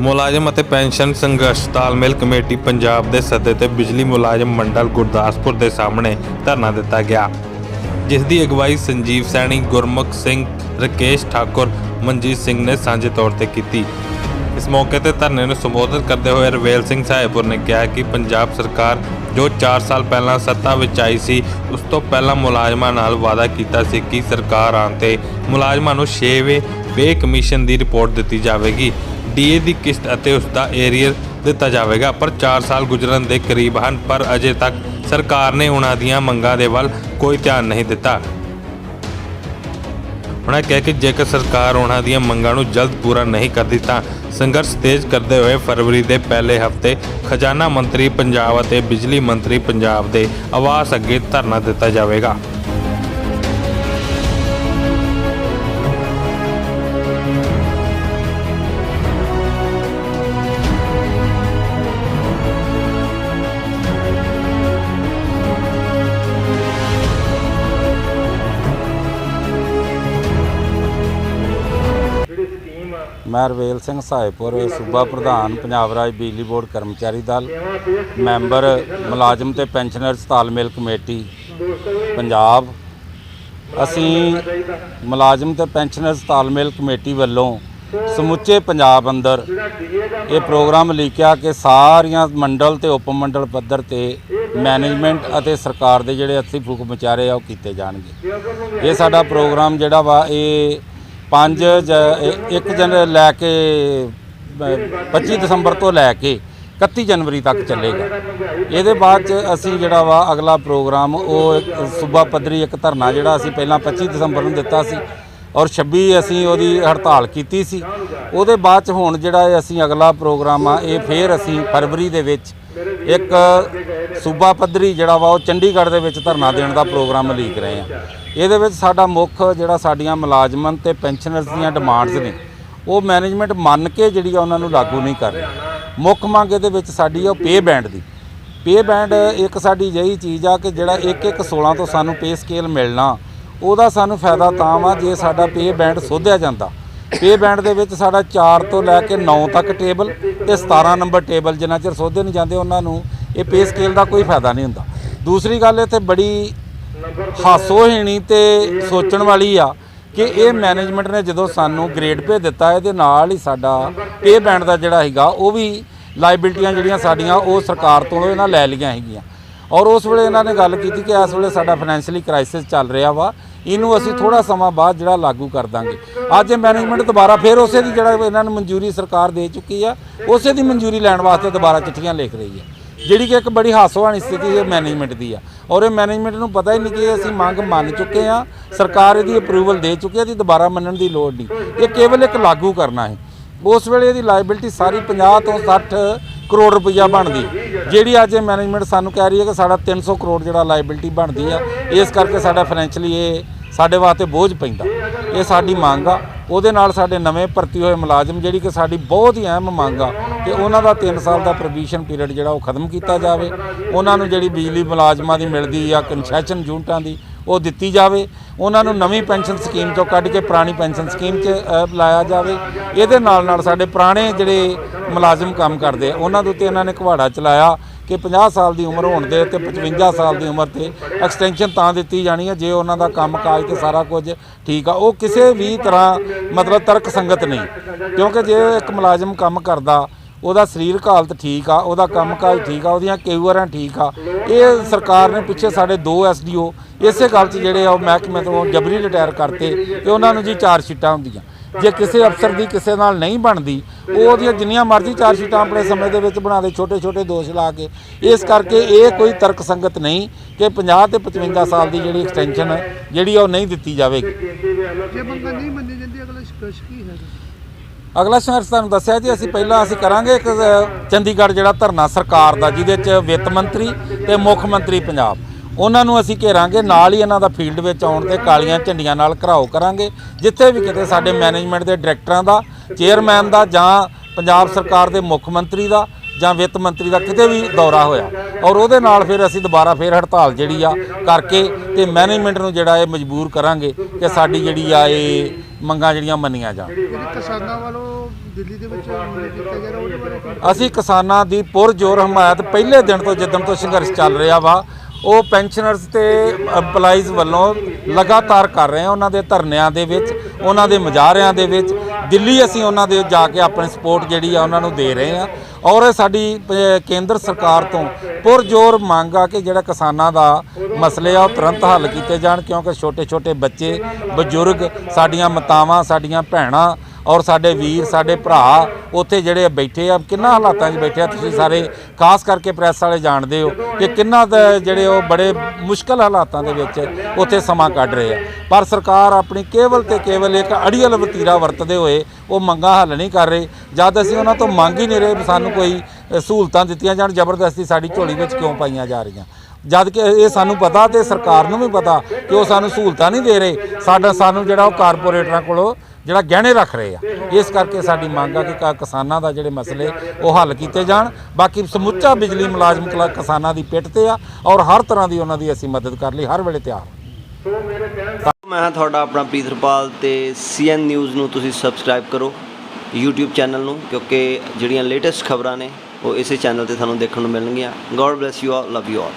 ਮੁਲਾਜ਼ਮ ਅਤੇ ਪੈਨਸ਼ਨ ਸੰਘਰਸ਼ ਤਾਲਮੇਲ ਕਮੇਟੀ ਪੰਜਾਬ ਦੇ ਸੱਦੇ ਤੇ ਬਿਜਲੀ ਮੁਲਾਜ਼ਮ ਮੰਡਲ ਗੁਰਦਾਸਪੁਰ ਦੇ ਸਾਹਮਣੇ ਧਰਨਾ ਦਿੱਤਾ ਗਿਆ ਜਿਸ ਦੀ ਅਗਵਾਈ ਸੰਜੀਵ ਸੈਣੀ, ਗੁਰਮੁਖ ਸਿੰਘ, ਰਕੇਸ਼ ਠਾਕੁਰ, ਮਨਜੀਤ ਸਿੰਘ ਨੇ ਸਾਂਝੇ ਤੌਰ ਤੇ ਕੀਤੀ। ਇਸ ਮੌਕੇ ਤੇ ਧਰਨੇ ਨੂੰ ਸੰਬੋਧਨ ਕਰਦੇ ਹੋਏ ਰਵੇਲ ਸਿੰਘ ਸਾਹਿਬਪੁਰ ਨੇ ਕਿਹਾ ਕਿ ਪੰਜਾਬ ਸਰਕਾਰ ਜੋ 4 ਸਾਲ ਪਹਿਲਾਂ ਸੱਤਾ ਵਿੱਚ ਆਈ ਸੀ, ਉਸ ਤੋਂ ਪਹਿਲਾਂ ਮੁਲਾਜ਼ਮਾਂ ਨਾਲ ਵਾਅਦਾ ਕੀਤਾ ਸੀ ਕਿ ਸਰਕਾਰ ਆਉਣ ਤੇ ਮੁਲਾਜ਼ਮਾਂ ਨੂੰ 6ਵੇਂ ਪੇ ਕਮਿਸ਼ਨ ਦੀ ਰਿਪੋਰਟ ਦਿੱਤੀ ਜਾਵੇਗੀ। ਡੀਏ ਦੀ ਕਿਸ਼ਤ ਅਤੇ ਉਸ ਦਾ ਏਰੀਅਰ ਦਿੱਤਾ ਜਾਵੇਗਾ, ਪਰ 4 ਸਾਲ ਗੁਜ਼ਰਨ ਦੇ ਕਰੀਬ ਹਨ, ਪਰ ਅਜੇ ਤੱਕ ਸਰਕਾਰ ਨੇ ਉਹਨਾਂ ਦੀਆਂ ਮੰਗਾਂ ਦੇ ਵੱਲ ਕੋਈ ਧਿਆਨ ਨਹੀਂ ਦਿੱਤਾ। ਉਹਨਾਂ ਕਿਹਾ ਕਿ ਜੇਕਰ ਸਰਕਾਰ ਉਹਨਾਂ ਦੀਆਂ ਮੰਗਾਂ ਨੂੰ ਜਲਦ ਪੂਰਾ ਨਹੀਂ ਕਰਦੀ ਤਾਂ ਸੰਘਰਸ਼ ਤੇਜ਼ ਕਰਦੇ ਹੋਏ ਫਰਵਰੀ ਦੇ ਪਹਿਲੇ ਹਫ਼ਤੇ ਖਜ਼ਾਨਾ ਮੰਤਰੀ ਪੰਜਾਬ ਅਤੇ ਬਿਜਲੀ ਮੰਤਰੀ ਪੰਜਾਬ ਦੇ ਆਵਾਸ ਅੱਗੇ ਧਰਨਾ ਦਿੱਤਾ ਜਾਵੇਗਾ। ਮੈਂ ਰਵੇਲ ਸਿੰਘ ਸਹਾਇਪੁਰ ਸੂਬਾ ਪ੍ਰਧਾਨ, ਪੰਜਾਬ ਰਾਜ ਬਿਜਲੀ ਬੋਰਡ ਕਰਮਚਾਰੀ ਦਲ, ਮੈਂਬਰ, ਮੁਲਾਜ਼ਮ ਤੇ ਪੈਨਸ਼ਨਰਸ ਤਾਲਮੇਲ ਕਮੇਟੀ, ਪੰਜਾਬ। ਅਸੀਂ ਮੁਲਾਜ਼ਮ ਤੇ ਪੈਨਸ਼ਨਰਸ ਤਾਲਮੇਲ ਕਮੇਟੀ ਵੱਲੋਂ ਸਮੁੱਚੇ ਪੰਜਾਬ ਅੰਦਰ ਇਹ ਪ੍ਰੋਗਰਾਮ ਲਿਖਿਆ ਕਿ ਸਾਰੀਆਂ ਮੰਡਲ ਤੇ ਉਪ ਮੰਡਲ ਪੱਧਰ ਤੇ ਮੈਨੇਜਮੈਂਟ ਅਤੇ ਸਰਕਾਰ ਦੇ ਜਿਹੜੇ ਅੱਥੀ ਫੂਕ ਵਿਚਾਰੇ ਆ ਉਹ ਕੀਤੇ ਜਾਣਗੇ। ਇਹ ਸਾਡਾ ਪ੍ਰੋਗਰਾਮ ਜਿਹੜਾ ਵਾ, ਇਹ 5 1 ਜਨ ਲੈ ਕੇ ਅ, 25 ਦਸੰਬਰ ਤੋਂ ਲੈ ਕੇ 31 ਜਨਵਰੀ ਤੱਕ ਚੱਲੇਗਾ। ਇਹਦੇ ਬਾਅਦ ਚ ਅਸੀਂ ਜਿਹੜਾ ਵਾ ਅਗਲਾ ਪ੍ਰੋਗਰਾਮ ਉਹ ਇੱਕ ਸੂਬਾ ਪੱਧਰੀ ਇੱਕ ਧਰਨਾ ਜਿਹੜਾ ਅਸੀਂ ਪਹਿਲਾਂ 25 ਦਸੰਬਰ ਨੂੰ ਦਿੱਤਾ ਸੀ ਔਰ 26 ਅਸੀਂ ਉਹਦੀ ਹੜਤਾਲ ਕੀਤੀ ਸੀ। ਉਹਦੇ ਬਾਅਦ ਚ ਹੁਣ ਜਿਹੜਾ ਅਸੀਂ ਅਗਲਾ ਪ੍ਰੋਗਰਾਮ ਆ, ਇਹ ਫੇਰ ਅਸੀਂ ਫਰਵਰੀ ਦੇ ਵਿੱਚ ਇੱਕ ਸੂਬਾ ਪੱਧਰੀ ਜਿਹੜਾ ਵਾ, ਉਹ ਚੰਡੀਗੜ੍ਹ ਦੇ ਵਿੱਚ ਧਰਨਾ ਦੇਣ ਦਾ ਪ੍ਰੋਗਰਾਮ ਲੀਕ ਰਹੇ ਆ ਇਹਦੇ ਵਿੱਚ ਸਾਡਾ ਮੁੱਖ ਜਿਹੜਾ ਸਾਡੀਆਂ ਮੁਲਾਜ਼ਮਾਂ ਤੇ ਪੈਨਸ਼ਨਰਸ ਦੀਆਂ ਡਿਮਾਂਡਸ ਨੇ, ਉਹ ਮੈਨੇਜਮੈਂਟ ਮੰਨ ਕੇ ਜਿਹੜੀ ਆ ਉਹਨਾਂ ਨੂੰ ਲਾਗੂ ਨਹੀਂ ਕਰ ਰਹੀ। ਮੁੱਖ ਮੰਗ ਇਹਦੇ ਵਿੱਚ ਸਾਡੀ ਆ ਪੇ ਬੈਂਡ ਦੀ। ਪੇ ਬੈਂਡ ਇੱਕ ਸਾਡੀ ਜਿਹੀ ਚੀਜ਼ ਆ ਕਿ ਜਿਹੜਾ 1 1 16 ਤੋਂ ਸਾਨੂੰ ਪੇ ਸਕੇਲ ਮਿਲਣਾ ਉਹਦਾ ਸਾਨੂੰ ਫਾਇਦਾ ਤਾਂ ਵਾ ਜੇ ਸਾਡਾ ਪੇ ਬੈਂਡ ਸੋਧਿਆ ਜਾਂਦਾ। ਪੇ ਬੈਂਡ ਦੇ ਵਿੱਚ ਸਾਡਾ 4 ਤੋਂ ਲੈ ਕੇ 9 ਤੱਕ ਟੇਬਲ ਤੇ 17 ਨੰਬਰ ਟੇਬਲ ਜਿੰਨਾ ਚਿਰ ਸੋਧੇ ਨਹੀਂ ਜਾਂਦੇ ਉਹਨਾਂ ਨੂੰ ਇਹ ਪੇ ਸਕੇਲ ਦਾ ਕੋਈ ਫਾਇਦਾ ਨਹੀਂ ਹੁੰਦਾ। ਦੂਸਰੀ ਗੱਲ ਇੱਥੇ ਬੜੀ ਹਾਸੋਹੀਣੀ ਤੇ ਸੋਚਣ ਵਾਲੀ ਆ ਕਿ ਇਹ ਮੈਨੇਜਮੈਂਟ ਨੇ ਜਦੋਂ ਸਾਨੂੰ ਗ੍ਰੇਡ ਪੇ ਦਿੱਤਾ, ਇਹਦੇ ਨਾਲ ਹੀ ਸਾਡਾ ਪੇ ਬੈਂਡ ਦਾ ਜਿਹੜਾ ਹੈਗਾ ਉਹ ਵੀ ਲਾਇਬਿਲਟੀਆਂ ਜਿਹੜੀਆਂ ਸਾਡੀਆਂ, ਉਹ ਸਰਕਾਰ ਤੋਂ ਇਹਨਾਂ ਲੈ ਲਈਆਂ ਹੈਗੀਆਂ ਔਰ ਉਸ ਵੇਲੇ ਇਹਨਾਂ ਨੇ ਗੱਲ ਕੀਤੀ ਕਿ ਇਸ ਵੇਲੇ ਸਾਡਾ ਫਾਈਨੈਂਸ਼ੀਅਲੀ ਕ੍ਰਾਈਸਿਸ ਚੱਲ ਰਿਹਾ ਵਾ। ਇਹਨੂੰ ਅਸੀਂ ਥੋੜਾ ਸਮਾਂ ਬਾਅਦ ਜਿਹੜਾ ਲਾਗੂ ਕਰ ਦਾਂਗੇ। ਅੱਜ ਇਹ ਮੈਨੇਜਮੈਂਟ ਦੁਬਾਰਾ ਫਿਰ ਉਸੇ ਦੀ ਜਿਹੜਾ ਇਹਨਾਂ ਨੂੰ ਮਨਜ਼ੂਰੀ ਸਰਕਾਰ ਦੇ ਚੁੱਕੀ ਆ, ਉਸੇ ਦੀ ਮਨਜ਼ੂਰੀ ਲੈਣ ਵਾਸਤੇ ਦੁਬਾਰਾ ਚਿੱਠੀਆਂ ਲਿਖ ਰਹੀ ਹੈ ਜਿਹੜੀ ਕਿ ਇੱਕ ਬੜੀ ਹਾਸੋਹਾਣੀ ਸਥਿਤੀ ਹੈ ਮੈਨੇਜਮੈਂਟ ਦੀ ਆ। ਔਰ ਇਹ ਮੈਨੇਜਮੈਂਟ ਨੂੰ ਪਤਾ ਹੀ ਨਹੀਂ ਕਿ ਅਸੀਂ ਮੰਗ ਮੰਨ ਚੁੱਕੇ ਆ, ਸਰਕਾਰ ਇਹਦੀ ਅਪਰੂਵਲ ਦੇ ਚੁੱਕੀ ਹੈ ਇਹਦੀ ਦੁਬਾਰਾ ਮੰਨਣ ਦੀ ਲੋੜ ਨਹੀਂ। ਇਹ ਕੇਵਲ ਇੱਕ ਲਾਗੂ ਕਰਨਾ ਹੈ। ਉਸ ਵੇਲੇ ਇਹਦੀ ਲਾਇਬਿਲਟੀ ਸਾਰੀ 50 ਤੋਂ 60 ਕਰੋੜ ਰੁਪਈਆ ਬਣਦੀ। ਜਿਹੜੀ ਅੱਜ ਇਹ ਮੈਨੇਜਮੈਂਟ ਸਾਨੂੰ ਕਹਿ ਰਹੀ ਹੈ ਕਿ ਸਾਡਾ 300 ਕਰੋੜ ਜਿਹੜਾ ਲਾਇਬਿਲਟੀ ਬਣਦੀ ਆ, ਇਸ ਕਰਕੇ ਸਾਡਾ ਫਾਈਨੈਂਸ਼ਲੀ ਇਹ ਸਾਡੇ ਵਾਸਤੇ ਬੋਝ ਪੈਂਦਾ। ਇਹ ਸਾਡੀ ਮੰਗ ਆ। ਉਹਦੇ ਨਾਲ ਸਾਡੇ ਨਵੇਂ ਭਰਤੀ ਹੋਏ ਮੁਲਾਜ਼ਮ ਜਿਹੜੀ ਕਿ ਸਾਡੀ ਬਹੁਤ ਹੀ ਅਹਿਮ ਮੰਗ ਆ ਕਿ ਉਹਨਾਂ ਦਾ 3 ਸਾਲ ਦਾ ਪ੍ਰੋਬੀਸ਼ਨ ਪੀਰੀਅਡ ਜਿਹੜਾ ਉਹ ਖਤਮ ਕੀਤਾ ਜਾਵੇ। ਉਹਨਾਂ ਨੂੰ ਜਿਹੜੀ ਬਿਜਲੀ ਮੁਲਾਜ਼ਮਾਂ ਦੀ ਮਿਲਦੀ ਆ ਕਨਸੈਸ਼ਨ ਯੂਨਿਟਾਂ ਦੀ ਉਹ ਦਿੱਤੀ ਜਾਵੇ। ਉਹਨਾਂ ਨੂੰ ਨਵੀਂ ਪੈਨਸ਼ਨ ਸਕੀਮ ਤੋਂ ਕੱਢ ਕੇ ਪੁਰਾਣੀ ਪੈਨਸ਼ਨ ਸਕੀਮ 'ਚ ਲਾਇਆ ਜਾਵੇ। ਇਹਦੇ ਨਾਲ ਨਾਲ ਸਾਡੇ ਪੁਰਾਣੇ ਜਿਹੜੇ ਮੁਲਾਜ਼ਮ ਕੰਮ ਕਰਦੇ ਆ, ਉਹਨਾਂ ਦੇ ਉੱਤੇ ਇਹਨਾਂ ਨੇ ਘਵਾੜਾ ਚਲਾਇਆ ਕਿ 50 ਸਾਲ ਦੀ ਉਮਰ ਹੋਣ ਦੇ ਤੇ 55 ਸਾਲ ਦੀ ਉਮਰ ਤੇ ਐਕਸਟੈਂਸ਼ਨ ਤਾਂ ਦਿੱਤੀ ਜਾਣੀ ਹੈ ਜੇ ਉਹਨਾਂ ਦਾ ਕੰਮ ਕਾਜ ਤੇ ਸਾਰਾ ਕੁਝ ਠੀਕ ਆ। ਉਹ ਕਿਸੇ ਵੀ ਤਰ੍ਹਾਂ ਮਤਲਬ ਤਰਕ ਸੰਗਤ ਨਹੀਂ, ਕਿਉਂਕਿ ਜੇ ਇੱਕ ਮੁਲਾਜ਼ਮ ਕੰਮ ਕਰਦਾ ਉਹਦਾ ਸਰੀਰਕ ਹਾਲਤ ਠੀਕ ਆ, ਉਹਦਾ ਕੰਮਕਾਜ ਠੀਕ ਆ, ਉਹਦੀਆਂ ਕਿਊਆਰਾਂ ਠੀਕ ਆ। ਇਹ ਸਰਕਾਰ ਨੇ ਪਿੱਛੇ ਸਾਡੇ ਦੋ ਐਸਡੀਓ ਇਸੇ ਗੱਲ 'ਚ ਜਿਹੜੇ ਆ ਉਹ ਮਹਿਕਮੇ ਤੋਂ ਜਬਰੀ ਰਿਟਾਇਰ ਕਰਤੇ ਤੇ ਉਹਨਾਂ ਨੂੰ ਜੀ ਚਾਰ ਸ਼ੀਟਾਂ ਹੁੰਦੀਆਂ। ਜੇ ਕਿਸੇ ਅਫਸਰ ਦੀ ਕਿਸੇ ਨਾਲ ਨਹੀਂ ਬਣਦੀ, ਉਹ ਉਹਦੀਆਂ ਜਿੰਨੀਆਂ ਮਰਜ਼ੀ ਚਾਰ ਸ਼ੀਟਾਂ ਆਪਣੇ ਸਮੇਂ ਦੇ ਵਿੱਚ ਬਣਾ ਦੇ ਛੋਟੇ ਛੋਟੇ ਦੋਸ਼ ਲਾ ਕੇ। ਇਸ ਕਰਕੇ ਇਹ ਕੋਈ ਤਰਕ ਸੰਗਤ ਨਹੀਂ ਕਿ 50 ਤੇ 55 ਸਾਲ ਦੀ ਜਿਹੜੀ ਐਕਸਟੈਂਸ਼ਨ ਜਿਹੜੀ ਆ ਉਹ ਨਹੀਂ ਦਿੱਤੀ ਜਾਵੇਗੀ। ਜੇ ਮੰਗਾਂ ਨਹੀਂ ਮੰਨੀ ਜਾਂਦੀ, ਅਗਲਾ ਸੰਘਰਸ਼ ਕੀ ਹੈ? ਅਗਲਾ ਸੰਘਰਸ਼ ਤੁਹਾਨੂੰ ਦੱਸਿਆ ਜੀ, ਅਸੀਂ ਪਹਿਲਾਂ ਅਸੀਂ ਕਰਾਂਗੇ ਇੱਕ ਚੰਡੀਗੜ੍ਹ ਜਿਹੜਾ ਧਰਨਾ ਸਰਕਾਰ ਦਾ, ਜਿਹਦੇ 'ਚ ਵਿੱਤ ਮੰਤਰੀ ਤੇ ਮੁੱਖ ਮੰਤਰੀ ਪੰਜਾਬ। ਉਹਨਾਂ ਨੂੰ ਅਸੀਂ ਘੇਰਾਂਗੇ, ਨਾਲ ਹੀ ਇਹਨਾਂ ਦਾ ਫੀਲਡ ਵਿੱਚ ਆਉਣ ਤੇ ਕਾਲੀਆਂ ਝੰਡੀਆਂ ਨਾਲ ਘਰਾਓ ਕਰਾਂਗੇ। ਜਿੱਥੇ ਵੀ ਕਿਤੇ ਸਾਡੇ ਮੈਨੇਜਮੈਂਟ ਦੇ ਡਾਇਰੈਕਟਰਾਂ ਦਾ ਚੇਅਰਮੈਨ ਦਾ ਜਾਂ ਪੰਜਾਬ ਸਰਕਾਰ ਦੇ ਮੁੱਖ ਮੰਤਰੀ ਦਾ ਜਾਂ ਵਿੱਤ ਮੰਤਰੀ ਦਾ ਕਿਤੇ ਵੀ ਦੌਰਾ ਹੋਇਆ। ਔਰ ਉਹਦੇ ਨਾਲ ਫਿਰ ਅਸੀਂ ਦੁਬਾਰਾ ਫਿਰ ਹੜਤਾਲ ਜਿਹੜੀ ਆ ਕਰਕੇ ਤੇ ਮੈਨੇਜਮੈਂਟ ਨੂੰ ਜਿਹੜਾ ਇਹ ਮਜਬੂਰ ਕਰਾਂਗੇ ਕਿ ਸਾਡੀ ਜਿਹੜੀ ਆ ਇਹ ਮੰਗਾਂ ਜਿਹੜੀਆਂ ਮੰਨੀਆਂ ਜਾਣ। ਕਿਸਾਨਾਂ ਵੱਲੋਂ ਦਿੱਲੀ ਦੇ ਵਿੱਚ ਅਸੀਂ ਕਿਸਾਨਾਂ ਦੀ ਪੁਰਜੋਰ ਹਮਾਇਤ ਪਹਿਲੇ ਦਿਨ ਤੋਂ ਜਦੋਂ ਤੋਂ ਸੰਘਰਸ਼ ਚੱਲ ਰਿਹਾ ਵਾ ਉਹ ਪੈਨਸ਼ਨਰਸ ਤੇ EMPLOYEES ਵੱਲੋਂ ਲਗਾਤਾਰ ਕਰ ਰਹੇ ਆ ਉਹਨਾਂ ਦੇ ਧਰਨਿਆਂ ਦੇ ਵਿੱਚ ਉਹਨਾਂ ਦੇ ਮੁਜ਼ਾਹਰਿਆਂ ਦੇ ਵਿੱਚ। ਦਿੱਲੀ ਅਸੀਂ ਉਹਨਾਂ ਦੇ ਜਾ ਕੇ ਆਪਣੀ ਸਪੋਰਟ ਜਿਹੜੀ ਆ ਉਹਨਾਂ ਨੂੰ ਦੇ ਰਹੇ ਆ ਔਰ ਇਹ ਸਾਡੀ ਕੇਂਦਰ ਸਰਕਾਰ ਤੋਂ ਪੁਰਜੋਰ ਮੰਗ ਆ ਕਿ ਜਿਹੜਾ ਕਿਸਾਨਾਂ ਦਾ ਮਸਲੇ ਆ ਉਹ ਤੁਰੰਤ ਹੱਲ ਕੀਤੇ ਜਾਣ, ਕਿਉਂਕਿ ਛੋਟੇ ਛੋਟੇ ਬੱਚੇ, ਬਜ਼ੁਰਗ, ਸਾਡੀਆਂ ਮਾਤਾਵਾਂ, ਸਾਡੀਆਂ ਭੈਣਾਂ ਔਰ ਸਾਡੇ ਵੀਰ, ਸਾਡੇ ਭਰਾ ਉੱਥੇ ਜਿਹੜੇ ਬੈਠੇ ਆ, ਕਿੰਨਾ ਹਾਲਾਤਾਂ 'ਚ ਬੈਠੇ ਆ, ਤੁਸੀਂ ਸਾਰੇ ਖਾਸ ਕਰਕੇ ਪ੍ਰੈਸ ਵਾਲੇ ਜਾਣਦੇ ਹੋ ਕਿ ਕਿੰਨਾ ਜਿਹੜੇ ਉਹ ਬੜੇ ਮੁਸ਼ਕਲ ਹਾਲਾਤਾਂ ਦੇ ਵਿੱਚ ਉੱਥੇ ਸਮਾਂ ਕੱਢ ਰਹੇ ਆ। ਪਰ ਸਰਕਾਰ ਆਪਣੀ ਕੇਵਲ ਤੇ ਕੇਵਲ ਇੱਕ ਅੜੀਅਲ ਵਤੀਰਾ ਵਰਤਦੇ ਹੋਏ ਉਹ ਮੰਗਾਂ ਹੱਲ ਨਹੀਂ ਕਰ ਰਹੀ। ਜਦ ਅਸੀਂ ਉਹਨਾਂ ਤੋਂ ਮੰਗ ਹੀ ਨਹੀਂ ਰਹੇ ਵੀ ਸਾਨੂੰ ਕੋਈ ਸਹੂਲਤਾਂ ਦਿੱਤੀਆਂ ਜਾਣ, ਜ਼ਬਰਦਸਤੀ ਸਾਡੀ ਝੋਲੀ ਵਿੱਚ ਕਿਉਂ ਪਾਈਆਂ ਜਾ ਰਹੀਆਂ। ਜਦ ਕਿ ਇਹ ਸਾਨੂੰ ਪਤਾ ਤੇ ਸਰਕਾਰ ਨੂੰ ਵੀ ਪਤਾ ਕਿ ਉਹ ਸਾਨੂੰ ਸਹੂਲਤਾਂ ਨਹੀਂ ਦੇ ਰਹੇ। ਸਾਡਾ ਸਾਨੂੰ ਜਿਹੜਾ ਉਹ ਕਾਰਪੋਰੇਟਰਾਂ ਕੋਲੋਂ ਜਿਹੜਾ ਗਹਿਣੇ ਰੱਖ ਰਹੇ ਆ। ਇਸ ਕਰਕੇ ਸਾਡੀ ਮੰਗ ਆ ਕਿ ਕ- ਕਿਸਾਨਾਂ ਦਾ ਜਿਹੜੇ ਮਸਲੇ ਉਹ ਹੱਲ ਕੀਤੇ ਜਾਣ। ਬਾਕੀ ਸਮੁੱਚਾ ਬਿਜਲੀ ਮੁਲਾਜ਼ਮ ਕਿਸਾਨਾਂ ਦੀ ਪਿੱਠ ਤੇ ਆ ਔਰ ਹਰ ਤਰ੍ਹਾਂ ਦੀ ਉਹਨਾਂ ਦੀ ਅਸੀਂ ਮਦਦ ਕਰ ਲਈ, ਹਰ ਵੇਲੇ ਤਿਆਰ ਹਾਂ। ਮੈਂ ਤੁਹਾਡਾ ਆਪਣਾ ਪ੍ਰੀਤਰਪਾਲ ਤੇ ਸੀਐਨ ਨਿਊਜ਼ ਨੂੰ ਤੁਸੀਂ ਸਬਸਕ੍ਰਾਈਬ ਕਰੋ, YouTube ਚੈਨਲ ਨੂੰ, ਕਿਉਂਕਿ ਜਿਹੜੀਆਂ ਲੇਟੈਸਟ ਖਬਰਾਂ ਨੇ ਉਹ ਇਸੇ ਚੈਨਲ ਤੇ ਤੁਹਾਨੂੰ ਦੇਖਣ ਨੂੰ ਮਿਲਣਗੀਆਂ। God bless you all love you all